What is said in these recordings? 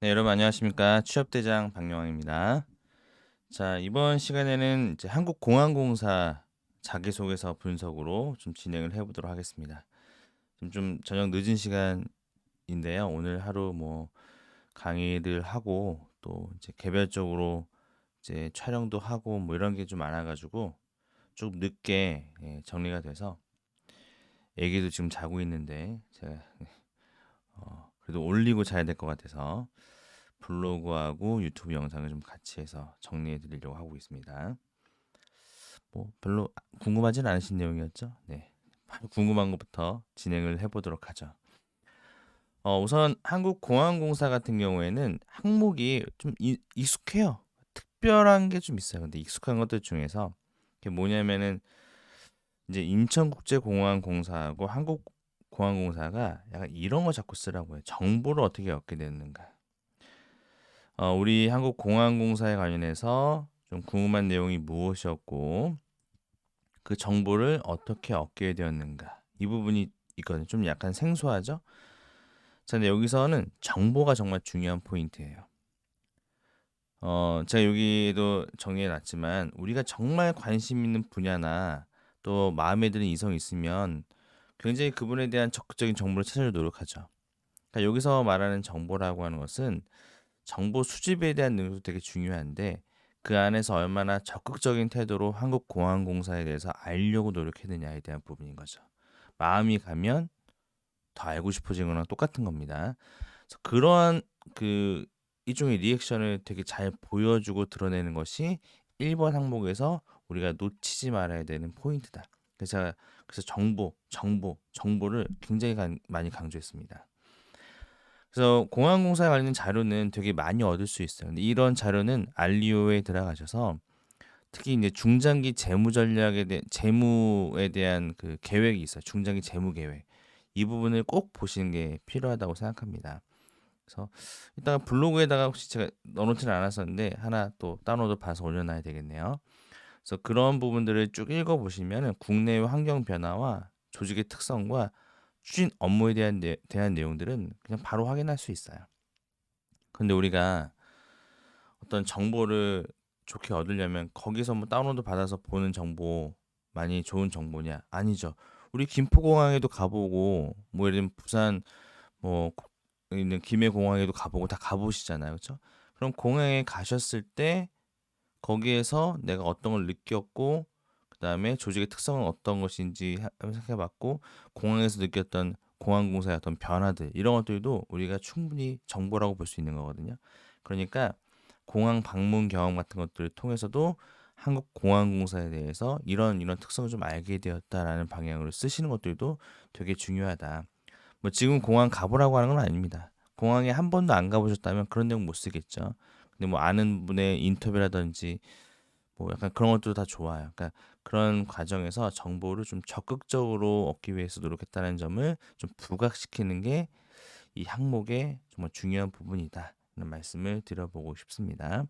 네, 여러분 안녕하십니까? 취업대장 박영환입니다. 자, 이번 시간에는 이제 한국공항공사 자기소개서 분석으로 좀 진행을 해 보도록 하겠습니다. 지금 좀 저녁 늦은 시간인데요. 오늘 하루 뭐 강의를 하고 또 이제 개별적으로 이제 촬영도 하고 뭐 이런 게 좀 많아 가지고 좀 늦게 예, 정리가 돼서 애기도 지금 자고 있는데 제가 어, 그래도 올리고 자야 될 것 같아서 블로그하고 유튜브 영상을 좀 같이 해서 정리해 드리려고 하고 있습니다. 뭐 별로 궁금하진 않으신 내용이었죠? 네. 궁금한 것부터 진행을 해 보도록 하죠. 어, 우선 한국공항공사 같은 경우에는 항목이 좀 이- 익숙해요. 특별한 게 좀 있어요. 근데 익숙한 것들 중에서 그게 뭐냐면은 이제 인천국제공항공사하고 한국 공항공사가 약간 이런 거 자꾸 쓰라고 해요. 정보를 어떻게 얻게 되는가. 어, 우리 한국공항공사에 관련해서 좀 궁금한 내용이 무엇이었고 그 정보를 어떻게 얻게 되었는가 이 부분이 있거든요. 좀 약간 생소하죠? 자, 근데 여기서는 정보가 정말 중요한 포인트예요. 어, 제가 여기도 정리해 놨지만 우리가 정말 관심 있는 분야나 또 마음에 드는 이성이 있으면 굉장히 그분에 대한 적극적인 정보를 찾으려 노력하죠. 그러니까 여기서 말하는 정보라고 하는 것은 정보 수집에 대한 능력도 되게 중요한데 그 안에서 얼마나 적극적인 태도로 한국공항공사에 대해서 알려고 노력했느냐에 대한 부분인 거죠. 마음이 가면 더 알고 싶어지는 거랑 똑같은 겁니다. 그래서 그러한 그 일종의 리액션을 되게 잘 보여주고 드러내는 것이 1번 항목에서 우리가 놓치지 말아야 되는 포인트다. 그래서 제가 그래서 정보, 정보, 정보를 굉장히 간- 많이 강조했습니다. 그래서 공항공사에 관련 자료는 되게 많이 얻을 수 있어요. 근데 이런 자료는 알리오에 들어가셔서 특히 이제 중장기 재무 전략에 대한 재무에 대한 그 계획이 있어요. 중장기 재무 계획. 이 부분을 꼭 보시는 게 필요하다고 생각합니다. 그래서 이따가 블로그에다가 혹시 제가 넣어놓지는 않았었는데 하나 또 다운로드 봐서 올려놔야 되겠네요. 그래서 그런 부분들을 쭉 읽어보시면 국내의 환경 변화와 조직의 특성과 추진 업무에 대한, 내, 대한 내용들은 그냥 바로 확인할 수 있어요. 근데 우리가 어떤 정보를 좋게 얻으려면 거기서 뭐 다운로드 받아서 보는 정보 많이 좋은 정보냐? 아니죠. 우리 김포공항에도 가보고 뭐 예를 들면 부산 뭐 있는 김해공항에도 가보고 다 가보시잖아요. 그렇죠? 그럼 공항에 가셨을 때 거기에서 내가 어떤 걸 느꼈고 그 다음에 조직의 특성은 어떤 것인지 생각해봤고 공항에서 느꼈던 공항공사의 어떤 변화들 이런 것들도 우리가 충분히 정보라고 볼 수 있는 거거든요. 그러니까 공항 방문 경험 같은 것들을 통해서도 한국 공항공사에 대해서 이런 이런 특성을 좀 알게 되었다라는 방향으로 쓰시는 것들도 되게 중요하다. 뭐 지금 공항 가보라고 하는 건 아닙니다. 공항에 한 번도 안 가보셨다면 그런 내용 못 쓰겠죠. 근데 뭐 아는 분의 인터뷰라든지 뭐 약간 그런 것도 다 좋아요. 그러니까 그런 과정에서 정보를 좀 적극적으로 얻기 위해서 노력했다는 점을 좀 부각시키는 게 이 항목의 정말 중요한 부분이다. 라는 말씀을 드려보고 싶습니다.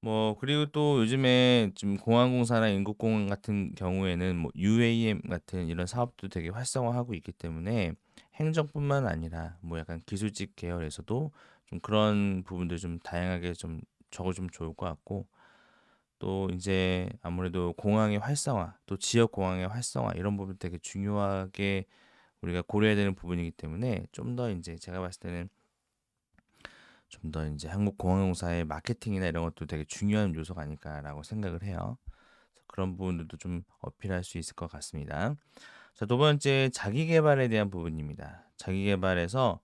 뭐 그리고 또 요즘에 지금 공항공사나 인국공항 같은 경우에는 뭐 UAM 같은 이런 사업도 되게 활성화하고 있기 때문에 행정뿐만 아니라 뭐 약간 기술직 계열에서도 좀 그런 부분들 좀 다양하게 좀 적어주면 좋을 것 같고 또 이제 아무래도 공항의 활성화, 또 지역 공항의 활성화 이런 부분 되게 중요하게 우리가 고려해야 되는 부분이기 때문에 좀 더 이제 제가 봤을 때는 좀 더 이제 한국공항공사의 마케팅이나 이런 것도 되게 중요한 요소가 아닐까라고 생각을 해요. 그런 부분들도 좀 어필할 수 있을 것 같습니다. 자, 두 번째 자기 개발에 대한 부분입니다. 자기 개발에서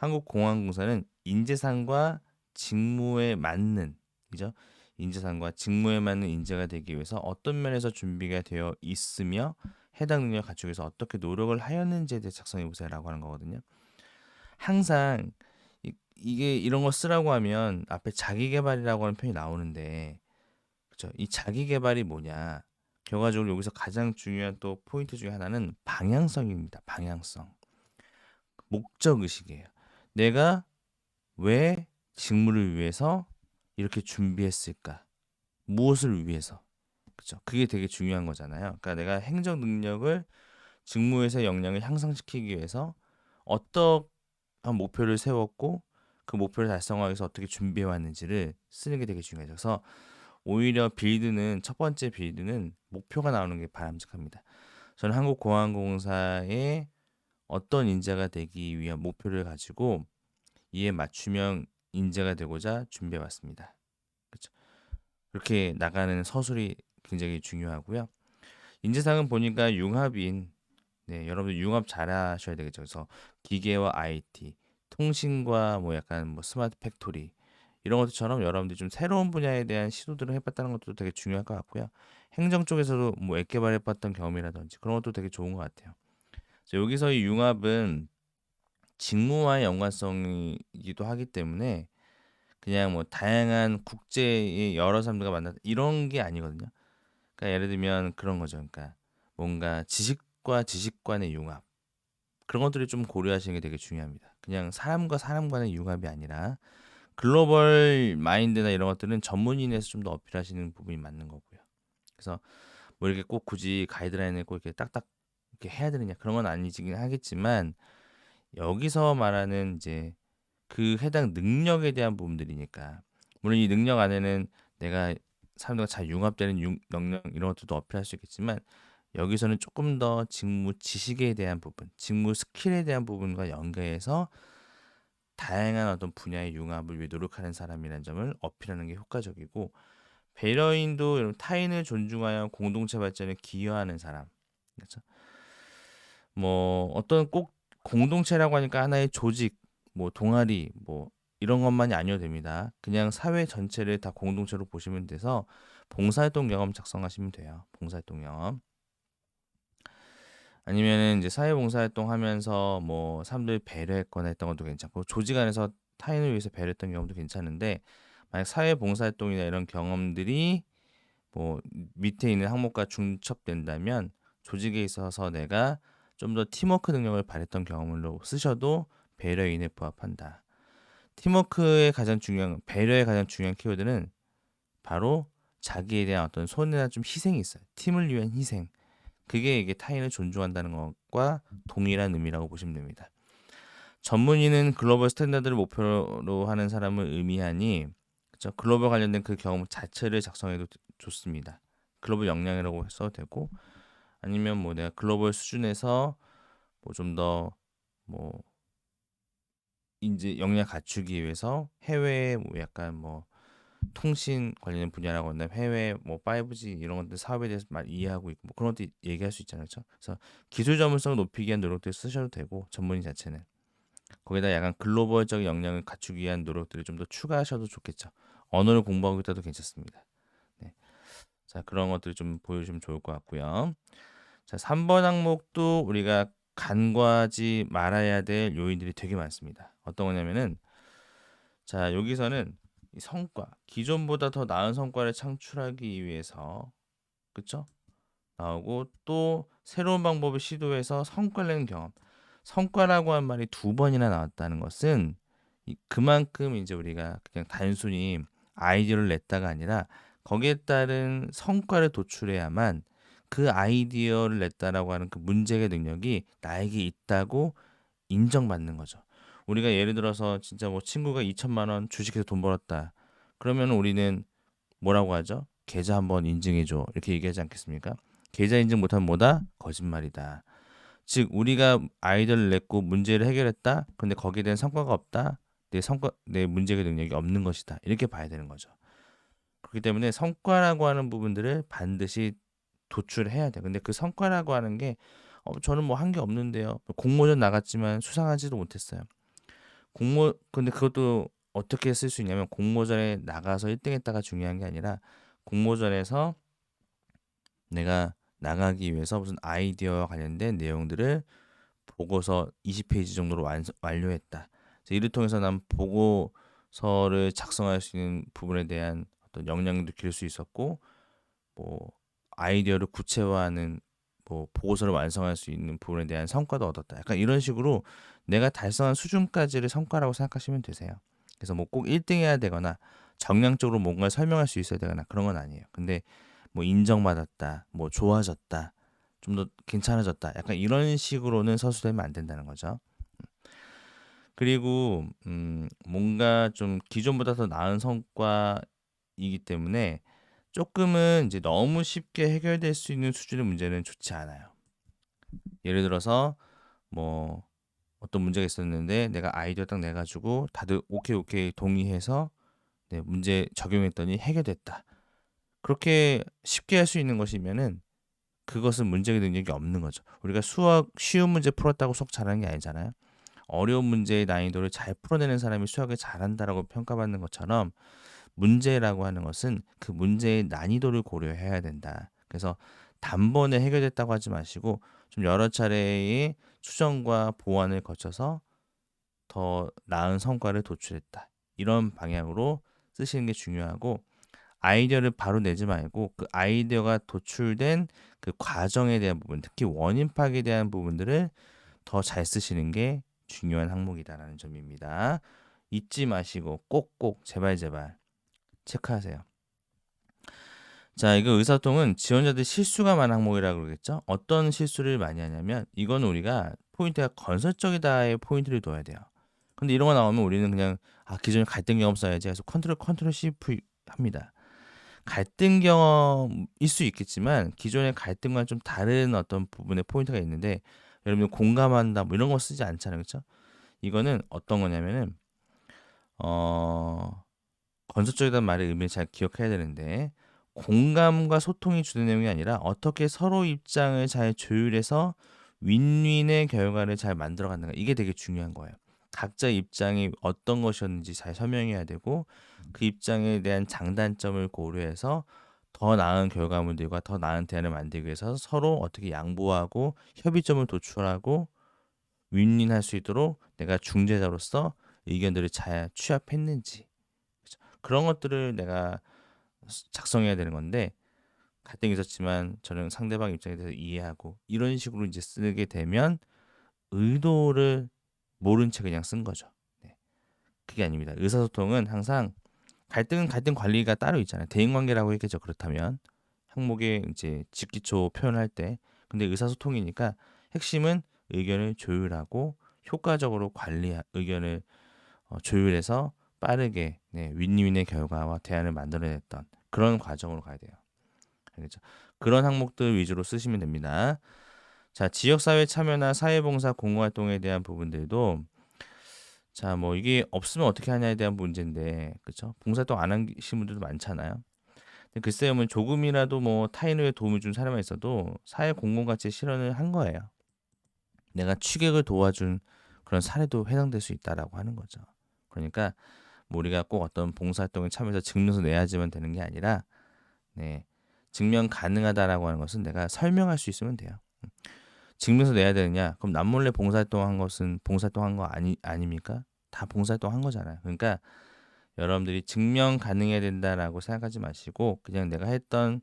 한국공항공사는 인재상과 직무에 맞는 그죠? 인재상과 직무에 맞는 인재가 되기 위해서 어떤 면에서 준비가 되어 있으며 해당 능력을 갖추기 위해서 어떻게 노력을 하였는지에 대해 작성해 보세요라고 하는 거거든요. 항상 이, 이게 이런 거 쓰라고 하면 앞에 자기 개발이라고 하는 표현이 나오는데 그렇죠? 이 자기 개발이 뭐냐? 결과적으로 여기서 가장 중요한 또 포인트 중에 하나는 방향성입니다. 방향성. 목적 의식이에요. 내가 왜 직무를 위해서 이렇게 준비했을까? 무엇을 위해서? 그죠? 그게 되게 중요한 거잖아요. 그러니까 내가 행정 능력을 직무에서 역량을 향상시키기 위해서 어떠한 목표를 세웠고 그 목표를 달성하기 위해서 어떻게 준비해 왔는지를 쓰는 게 되게 중요해요. 그래서 오히려 빌드는 첫 번째 빌드는 목표가 나오는 게 바람직합니다. 저는 한국공항공사에 어떤 인재가 되기 위한 목표를 가지고 이에 맞춤형 인재가 되고자 준비해 왔습니다. 그렇죠? 그렇게 나가는 서술이 굉장히 중요하고요. 인재상은 보니까 융합인 네, 여러분들 융합 잘하셔야 되겠죠. 그래서 기계와 IT, 통신과 뭐 약간 뭐 스마트 팩토리 이런 것들처럼 여러분들이 좀 새로운 분야에 대한 시도들을 해봤다는 것도 되게 중요할 것 같고요. 행정 쪽에서도 뭐 앱 개발해봤던 경험이라든지 그런 것도 되게 좋은 것 같아요. 여기서 이 융합은 직무와의 연관성이기도 하기 때문에 그냥 뭐 다양한 국제의 여러 사람들과 만나 이런 게 아니거든요. 그러니까 예를 들면 그런 거죠. 그러니까 뭔가 지식과 지식 간의 융합 그런 것들을 좀 고려하시는 게 되게 중요합니다. 그냥 사람과 사람 간의 융합이 아니라 글로벌 마인드나 이런 것들은 전문인에서 좀 더 어필하시는 부분이 맞는 거고요. 그래서 뭐 이렇게 꼭 굳이 가이드라인을 꼭 이렇게 딱딱 이렇게 해야 되느냐 그런 건 아니긴 하겠지만 여기서 말하는 이제 그 해당 능력에 대한 부분들이니까 물론 이 능력 안에는 내가 사람들과 잘 융합되는 융, 능력 이런 것들도 어필할 수 있겠지만 여기서는 조금 더 직무 지식에 대한 부분, 직무 스킬에 대한 부분과 연계해서 다양한 어떤 분야의 융합을 위해 노력하는 사람이라는 점을 어필하는 게 효과적이고 배려인도 타인을 존중하여 공동체 발전에 기여하는 사람. 그렇죠? 뭐 어떤 꼭 공동체라고 하니까 하나의 조직, 뭐 동아리, 뭐 이런 것만이 아니어도 됩니다. 그냥 사회 전체를 다 공동체로 보시면 돼서 봉사활동 경험 작성하시면 돼요. 봉사활동 경험. 아니면은 이제 사회봉사활동 하면서 뭐 사람들 배려했거나 했던 것도 괜찮고 조직 안에서 타인을 위해서 배려했던 경험도 괜찮은데 만약 사회봉사활동이나 이런 경험들이 뭐 밑에 있는 항목과 중첩된다면 조직에 있어서 내가 좀 더 팀워크 능력을 발휘했던 경험으로 쓰셔도 배려인에 부합한다. 팀워크의 가장 중요한 배려의 가장 중요한 키워드는 바로 자기에 대한 어떤 손해나 좀 희생이 있어요. 팀을 위한 희생. 그게 이게 타인을 존중한다는 것과 동일한 의미라고 보시면 됩니다. 전문의는 글로벌 스탠다드를 목표로 하는 사람을 의미하니 그렇죠? 글로벌 관련된 그 경험 자체를 작성해도 좋습니다. 글로벌 역량이라고 써도 되고 아니면 뭐 내가 글로벌 수준에서 뭐 좀 더 뭐 이제 역량 갖추기 위해서 해외에 뭐 약간 뭐 통신 관련 분야라고 한다면 해외 뭐 5G 이런 것들 사업에 대해서 말 이해하고 있고 뭐 그런 것도 얘기할 수 있잖아요. 그렇죠? 그래서 기술 전문성을 높이기 위한 노력들 쓰셔도 되고 전문인 자체는 거기다 약간 글로벌적 역량을 갖추기 위한 노력들을 좀 더 추가하셔도 좋겠죠. 언어를 공부하고 있다도 괜찮습니다. 네. 자, 그런 것들 좀 보여주면 좋을 것 같고요. 자, 3번 항목도 우리가 간과하지 말아야 될 요인들이 되게 많습니다. 어떤 거냐면은 자, 여기서는 성과, 기존보다 더 나은 성과를 창출하기 위해서 그쵸? 나오고 또 새로운 방법을 시도해서 성과를 내는 경험. 성과라고 한 말이 두 번이나 나왔다는 것은 그만큼 이제 우리가 그냥 단순히 아이디어를 냈다가 아니라 거기에 따른 성과를 도출해야만 그 아이디어를 냈다라고 하는 그 문제의 능력이 나에게 있다고 인정받는 거죠. 우리가 예를 들어서 진짜 뭐 친구가 2천만 원 주식해서 돈 벌었다. 그러면 우리는 뭐라고 하죠? 계좌 한번 인증해 줘. 이렇게 얘기하지 않겠습니까? 계좌 인증 못하면 뭐다? 거짓말이다. 즉 우리가 아이디어를 냈고 문제를 해결했다. 근데 거기에 대한 성과가 없다. 내 성과 내 문제의 능력이 없는 것이다. 이렇게 봐야 되는 거죠. 그렇기 때문에 성과라고 하는 부분들을 반드시 도출해야 돼. 근데 그 성과라고 하는 게 어, 저는 뭐 한 게 없는데요. 공모전 나갔지만 수상하지도 못했어요. 공모 근데 그것도 어떻게 쓸 수 있냐면 공모전에 나가서 1등 했다가 중요한 게 아니라 공모전에서 내가 나가기 위해서 무슨 아이디어와 관련된 내용들을 보고서 20페이지 정도로 완, 완료했다. 이를 통해서 난 보고서를 작성할 수 있는 부분에 대한 어떤 역량도 기를 수 있었고 뭐 아이디어를 구체화하는 뭐 보고서를 완성할 수 있는 부분에 대한 성과도 얻었다. 약간 이런 식으로 내가 달성한 수준까지를 성과라고 생각하시면 되세요. 그래서 뭐 꼭 1등 해야 되거나 정량적으로 뭔가를 설명할 수 있어야 되거나 그런 건 아니에요. 근데 뭐 인정받았다, 뭐 좋아졌다, 좀 더 괜찮아졌다. 약간 이런 식으로는 서술되면 안 된다는 거죠. 그리고 음 뭔가 좀 기존보다 더 나은 성과이기 때문에 쪼끔은 이제 너무 쉽게 해결될 수 있는 수준의 문제는 좋지 않아요. 예를 들어서 뭐 어떤 문제가 있었는데 내가 아이디어 딱 내 가지고 다들 오케이, 오케이 동의해서 네 문제 적용했더니 해결됐다. 그렇게 쉽게 할 수 있는 것이면은 그것은 문제의 능력이 없는 거죠. 우리가 수학 쉬운 문제 풀었다고 수학 잘하는 게 아니잖아요. 어려운 문제의 난이도를 잘 풀어내는 사람이 수학을 잘한다라고 평가받는 것처럼 문제라고 하는 것은 그 문제의 난이도를 고려해야 된다. 그래서 단번에 해결됐다고 하지 마시고 좀 여러 차례의 수정과 보완을 거쳐서 더 나은 성과를 도출했다. 이런 방향으로 쓰시는 게 중요하고 아이디어를 바로 내지 말고 그 아이디어가 도출된 그 과정에 대한 부분, 특히 원인 파악에 대한 부분들을 더 잘 쓰시는 게 중요한 항목이다라는 점입니다. 잊지 마시고 꼭꼭 제발 제발 체크하세요. 자, 이거 의사소통은 지원자들 실수가 많은 항목이라고 그러겠죠? 어떤 실수를 많이 하냐면 이건 우리가 포인트가 건설적이다의 포인트를 둬야 돼요. 근데 이런 거 나오면 우리는 그냥 아 기존에 갈등 경험 써야지 해서 컨트롤 컨트롤 C 합니다. 갈등 경험일 수 있겠지만 기존의 갈등과 좀 다른 어떤 부분의 포인트가 있는데 여러분 공감한다 뭐 이런 거 쓰지 않잖아요, 그렇죠? 이거는 어떤 거냐면은 어 건설적이라는 말의 의미를 잘 기억해야 되는데 공감과 소통이 주된 내용이 아니라 어떻게 서로 입장을 잘 조율해서 윈윈의 결과를 잘 만들어 간다가 이게 되게 중요한 거예요. 각자 입장이 어떤 것이었는지 잘 설명해야 되고 그 입장에 대한 장단점을 고려해서 더 나은 결과물들과 더 나은 대안을 만들기 위해서 서로 어떻게 양보하고 협의점을 도출하고 윈윈할 수 있도록 내가 중재자로서 의견들을 잘 취합했는지 그런 것들을 내가 작성해야 되는 건데 갈등이 있었지만 저는 상대방 입장에 대해서 이해하고 이런 식으로 이제 쓰게 되면 의도를 모른 채 그냥 쓴 거죠. 네. 그게 아닙니다. 의사소통은 항상 갈등은 갈등 관리가 따로 있잖아요. 대인관계라고 했겠죠. 그렇다면 항목의 이제 직기초 표현할 때 근데 의사소통이니까 핵심은 의견을 조율하고 효과적으로 관리 의견을 어, 조율해서 빠르게 네, 윈윈의 결과와 대안을 만들어냈던 그런 과정으로 가야 돼요. 알겠죠? 그런 항목들 위주로 쓰시면 됩니다. 자, 지역사회 참여나 사회봉사 공공활동에 대한 부분들도 자, 뭐 이게 없으면 어떻게 하냐에 대한 문제인데, 그렇죠? 봉사활동 안 하신 분들도 많잖아요. 근데 글쎄요, 뭐 조금이라도 뭐 타인을 도움을 준 사람이 있어도 사회 공공 가치 실현을 한 거예요. 내가 취객을 도와준 그런 사례도 해당될 수 있다라고 하는 거죠. 그러니까 뭐 우리가 꼭 어떤 봉사활동에 참여해서 증명서 내야지만 되는 게 아니라 네, 증명 가능하다라고 하는 것은 내가 설명할 수 있으면 돼요. 증명서 내야 되느냐? 그럼 남몰래 봉사활동 한 것은 봉사활동 한 거 아니 아닙니까? 다 봉사활동 한 거잖아요. 그러니까 여러분들이 증명 가능해야 된다라고 생각하지 마시고 그냥 내가 했던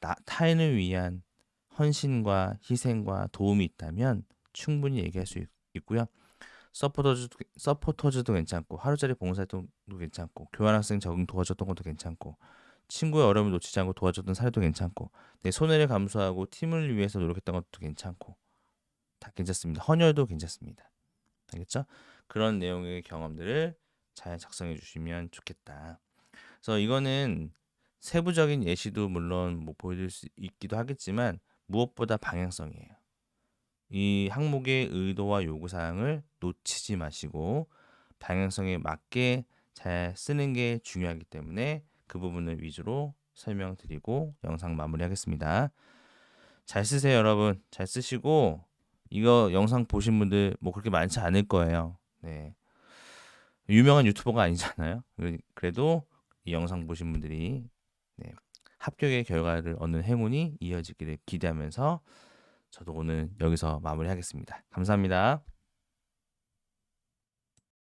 나, 타인을 위한 헌신과 희생과 도움이 있다면 충분히 얘기할 수 있, 고요 서포터즈도, 서포터즈도 괜찮고 하루짜리 봉사활동도 괜찮고 교환학생 적응 도와줬던 것도 괜찮고 친구의 어려움을 놓치지 않고 도와줬던 사례도 괜찮고 내 손해를 감수하고 팀을 위해서 노력했던 것도 괜찮고 다 괜찮습니다. 헌혈도 괜찮습니다. 알겠죠? 그런 내용의 경험들을 잘 작성해 주시면 좋겠다. 그래서 이거는 세부적인 예시도 물론 뭐 보여드릴 수 있기도 하겠지만 무엇보다 방향성이에요. 이 항목의 의도와 요구 사항을 놓치지 마시고 방향성에 맞게 잘 쓰는 게 중요하기 때문에 그 부분을 위주로 설명드리고 영상 마무리하겠습니다. 잘 쓰세요, 여러분. 잘 쓰시고 이거 영상 보신 분들 뭐 그렇게 많지 않을 거예요. 네. 유명한 유튜버가 아니잖아요. 그래도 이 영상 보신 분들이 네. 합격의 결과를 얻는 행운이 이어지기를 기대하면서 저도 오늘 여기서 마무리하겠습니다. 감사합니다.